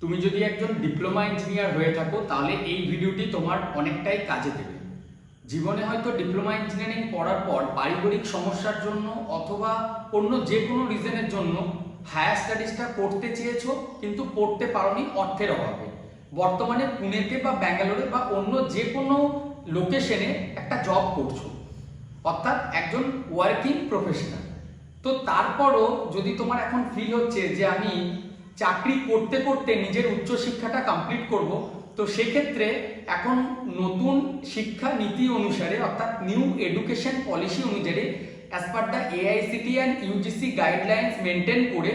তুমি যদি একজন ডিপ্লোমা ইঞ্জিনিয়ার হয়ে থাকো, তাহলে এই ভিডিওটি তোমার অনেকটাই কাজে দেবে। জীবনে হয়তো ডিপ্লোমা ইঞ্জিনিয়ারিং পড়ার পর পারিবারিক সমস্যার জন্য অথবা অন্য যে কোনো রিজনের জন্য হায়ার স্টাডিজটা করতে চেয়েছো, কিন্তু পড়তে পারোনি অর্থের অভাবে। বর্তমানে পুনেতে বা ব্যাঙ্গালোরে বা অন্য যে কোনো লোকেশনে একটা জব করছ। অর্থাৎ একজন ওয়ার্কিং প্রফেশনাল তো তারপরও যদি তোমার এখন ফিল হচ্ছে যে আমি চাকরি করতে করতে নিজের উচ্চশিক্ষাটা কমপ্লিট করব। তো সেক্ষেত্রে এখন নতুন শিক্ষা নীতি অনুসারে, অর্থাৎ নিউ এডুকেশন পলিসি অনুযায়ী as per the AICTE and UGC guidelines maintain করে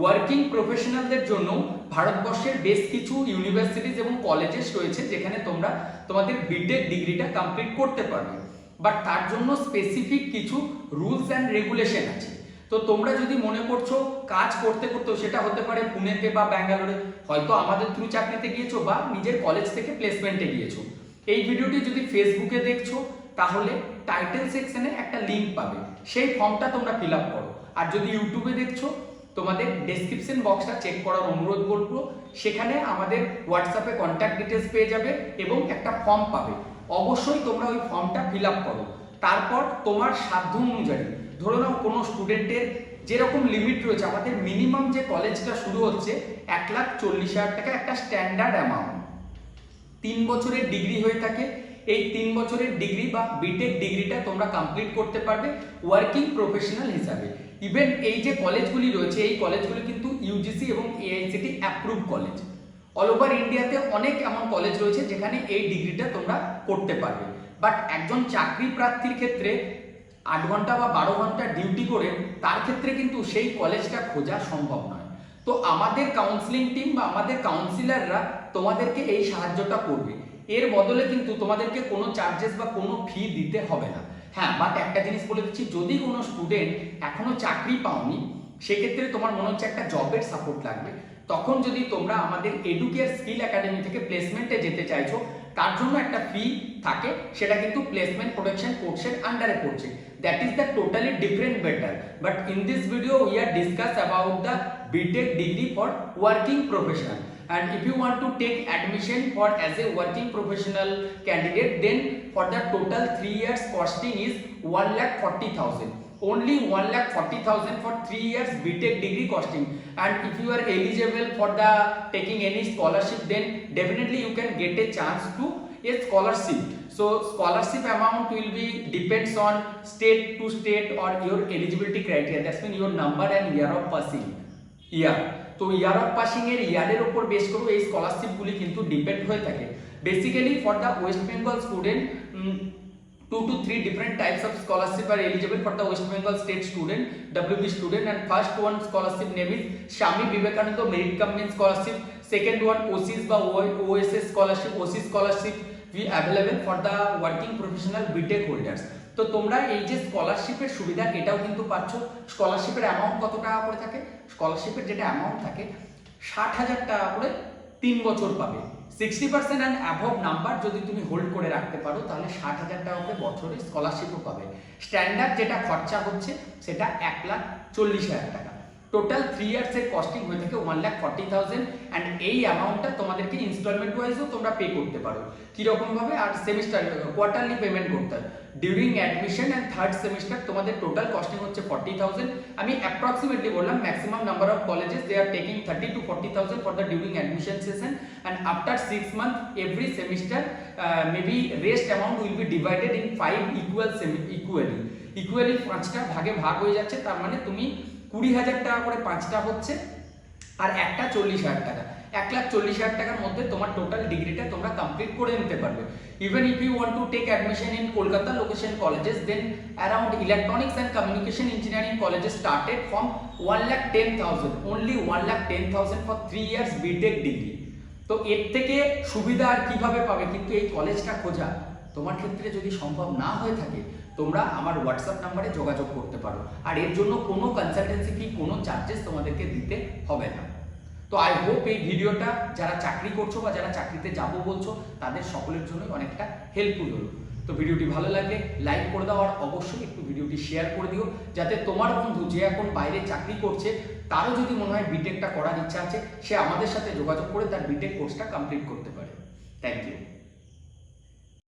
ওয়ার্কিং প্রফেশনালদের জন্য ভারতবর্ষের বেশ কিছু ইউনিভার্সিটিজ এবং কলেজেস রয়েছে, যেখানে তোমরা তোমাদের বিটেক ডিগ্রিটা কমপ্লিট করতে পারবে। বাট তার জন্য স্পেসিফিক কিছু রুলস অ্যান্ড রেগুলেশন আছে। তো তোমরা যদি মনে করছ কাজ করতে করতেও সেটা হতে পারে পুনেতে বা ব্যাঙ্গালোরে, হয়তো আমাদের থ্রু চাকরিতে গিয়েছো বা নিজের কলেজ থেকে প্লেসমেন্টে গিয়েছো। এই ভিডিওটি যদি ফেসবুকে দেখছ, তাহলে টাইটেল সেকশনে একটা লিংক পাবে। সেই ফর্মটা তোমরা ফিল আপ করো। আর যদি ইউটিউবে দেখছ, তোমাদের ডেসক্রিপশন বক্সটা চেক করার অনুরোধ করব। সেখানে আমাদের হোয়াটসঅ্যাপে কন্ট্যাক্ট ডিটেলস পেয়ে যাবে এবং একটা ফর্ম পাবে। অবশ্যই তোমরা ওই ফর্মটা ফিল আপ করো। তারপর তোমার সাধ্য অনুযায়ী ধরে নাও কোনো স্টুডেন্টের যেরকম লিমিট রয়েছে, আমাদের মিনিমাম যে কলেজটা শুরু হচ্ছে, এক লাখ চল্লিশ হাজার টাকা একটা স্ট্যান্ডার্ড অ্যামাউন্ট তিন বছরের ডিগ্রি হয়ে থাকে, এই তিন বছরের ডিগ্রি বা বিটেক ডিগ্রিটা তোমরা কমপ্লিট করতে পারবে ওয়ার্কিং প্রফেশনাল হিসাবে। ইভেন এই যে কলেজগুলি রয়েছে, এই কলেজগুলি কিন্তু ইউজিসি এবং AICTE approve college all over ইন্ডিয়াতে অনেক এমন কলেজ রয়েছে যেখানে এই ডিগ্রিটা তোমরা করতে পারবে। বাট একজন চাকরি প্রার্থীর ক্ষেত্রে আট ঘণ্টা বা বারো ঘণ্টা ডিউটি করে, তার ক্ষেত্রে কিন্তু সেই কলেজটা খোঁজা সম্ভব নয়। তো আমাদের কাউন্সিলিং টিম বা আমাদের কাউন্সিলররা তোমাদেরকে এই সাহায্যটা করবে। এর বদলে কিন্তু তোমাদেরকে কোনো চার্জেস বা কোনো ফি দিতে হবে না। হ্যাঁ বাট একটা জিনিস বলে দিচ্ছি, যদি কোনো স্টুডেন্ট এখনও চাকরি পাওনি, সেক্ষেত্রে তোমার মনে হচ্ছে একটা জবের সাপোর্ট লাগবে। তখন যদি তোমরা আমাদের এডুকেয়ার স্কিল একাডেমি থেকে প্লেসমেন্টে যেতে চাইছো তার জন্য একটা ফি থাকে, সেটা কিন্তু প্লেসমেন্ট প্রোটেকশন কোর্সের আন্ডারে পড়ছে। That is the totally different better but in this video we are discuss about the BTech degree for working professional and if you want to take admission for as a working professional candidate, then for the total 3 years costing is 1 lakh 40000 only 1 lakh 40000 for 3 years btech degree costing and if you are eligible for the taking any scholarship then definitely you can get a chance to a scholarship so scholarship amount will be depends on state to state or your eligibility criteria that's mean your number and year of passing year তো year of passing এর ইয়ারের উপর base করে এই স্কলারশিপগুলি কিন্তু depend হয়ে থাকে basically for the West Bengal student two to three different types of scholarship are eligible for the West Bengal state student, WB student, and first one scholarship name is Shami Vivekananda Merit Combined Scholarship. Second one OCS বা OSS scholarship, OC scholarship we available for the working professional BTech holders. তো তোমরা এই যে স্কলারশিপের সুবিধা এটাও কিন্তু পাচ্ছ স্কলারশিপের অ্যামাউন্ট কত টাকা করে থাকে স্কলারশিপের যেটা অ্যামাউন্ট থাকে ষাট হাজার টাকা করে তিন বছর পাবে sixty percent and above number যদি তুমি হোল্ড করে রাখতে পারো, তাহলে ষাট হাজার টাকা করে বছরে স্কলারশিপও পাবে। স্ট্যান্ডার্ড যেটা খরচা হচ্ছে, সেটা এক লাখ চল্লিশ হাজার টাকা। টোটাল থ্রি ইয়ার্সের কস্টিং হয়ে থাকে one lakh forty thousand and এই অ্যামাউন্টটা তোমাদেরকে ইনস্টলমেন্ট ওয়াইজও তোমরা পে করতে পারো। কীরকমভাবে? আর সেমিস্টার কোয়ার্টারলি পেমেন্ট করতে হয়। During admission and third semester তোমাদের টোটাল কস্টিং হচ্ছে ফর্টি থাউজেন্ড আমি অ্যাপ্রক্সিমেটলি বললাম maximum number of colleges they are taking thirty two forty thousand for the during admission session and after six month every semester maybe rest amount will be divided in five equal equally equally পাঁচটা ভাগে ভাগ হয়ে যাচ্ছে, তার মানে তুমি কুড়ি হাজার টাকা করে পাঁচটা হচ্ছে, আর একটা চল্লিশ হাজার টাকা। এক লাখ চল্লিশ হাজার টাকার মধ্যে তোমার টোটাল ডিগ্রিটা তোমরা কমপ্লিট করে নিতে পারবে। Even if you want to take admission in Kolkata location colleges then around electronics and communication engineering colleges started from one lakh ten thousand only one lakh ten thousand for three years BTech degree তো এর থেকে সুবিধা আর কীভাবে পাবে? কিন্তু এই কলেজটা খোঁজা। তোমার ক্ষেত্রে যদি সম্ভব না হয়ে থাকে তোমরা আমার হোয়াটসঅ্যাপ নাম্বারে যোগাযোগ করতে পারো। আর এর জন্য কোনো কনসালটেন্সি ফি কোনো চার্জেস তোমাদেরকে দিতে হবে না। তো আই হোপ এই ভিডিওটা যারা চাকরি করছ বা যারা চাকরিতে যাব বলছো, তাদের সকলের জন্যই অনেকটা হেল্পফুল হলো। তো ভিডিওটি ভালো লাগলে লাইক করে দাও, আর অবশ্যই একটু ভিডিওটি শেয়ার করে দিও, যাতে তোমার বন্ধু যে এখন বাইরে চাকরি করছে, তারও যদি মনে হয় বিটেকটা করার ইচ্ছা আছে, সে আমাদের সাথে যোগাযোগ করে তার বিটেক কোর্সটা কমপ্লিট করতে পারে। Thank you